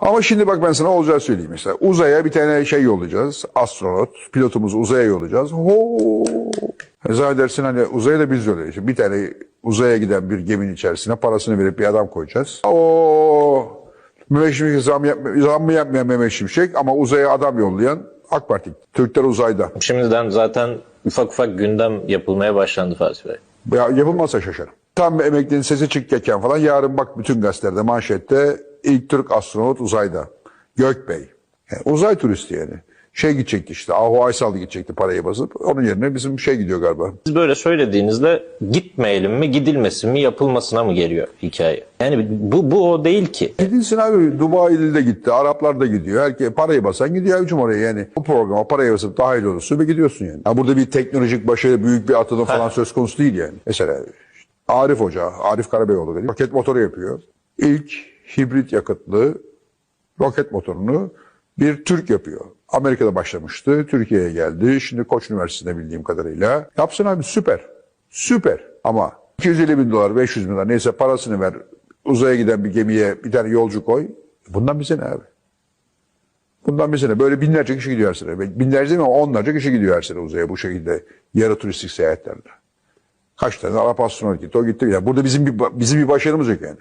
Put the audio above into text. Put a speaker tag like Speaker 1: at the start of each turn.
Speaker 1: Ama şimdi bak ben sana olacağı söyleyeyim mesela. Uzaya bir tane şey yollayacağız. Astronot. Pilotumuzu uzaya yollayacağız. Ho! Zannedersin hani uzaya da biz yollayacağız. Bir tane uzaya giden bir geminin içerisine parasını verip bir adam koyacağız. O Mehmet Şimşek zam, yapma, zam mı yapmayan Mehmet Şimşek ama uzaya adam yollayan AK Parti. Türkler uzayda.
Speaker 2: Şimdiden zaten ufak ufak gündem yapılmaya başlandı Fatih Bey.
Speaker 1: Ya yapılmazsa şaşarım. Tam emeklinin sesi çıkacakken falan yarın bak bütün gazetelerde manşette ilk Türk astronot uzayda. Gökbey. Yani uzay turisti yani. Şey gidecekti işte Ahu Aysal gidecekti parayı basıp. Onun yerine bizim şey gidiyor galiba.
Speaker 2: Siz böyle söylediğinizde gitmeyelim mi, gidilmesin mi, yapılmasına mı geliyor hikaye? Yani bu, bu o değil ki.
Speaker 1: Gidilsin abi Dubai'li de gitti. Araplar da gidiyor. Herkes parayı basan gidiyor abicim oraya yani. Bu programa parayı basıp dahil olursun ve gidiyorsun yani. Ha, burada bir teknolojik başarı büyük bir atılım falan söz konusu değil yani. Mesela Arif Hoca, Arif Karabeyoğlu dedi. Roket motoru yapıyor. İlk hibrit yakıtlı roket motorunu bir Türk yapıyor. Amerika'da başlamıştı. Türkiye'ye geldi. Şimdi Koç Üniversitesi'nde bildiğim kadarıyla. Yapsın abi süper. Süper. Ama 250 bin dolar, 500 bin dolar neyse parasını ver. Uzaya giden bir gemiye bir tane yolcu koy. Bundan bize ne abi? Bundan bir sene böyle binlerce kişi gidiyor her sene. Binlerce değil mi? Onlarca kişi gidiyor her sene uzaya bu şekilde yarı turistik seyahatlerle. Kaç tane Arap astronot gitti, o gitti. Yani burada bizim bir bizim bir başarımız yok yani.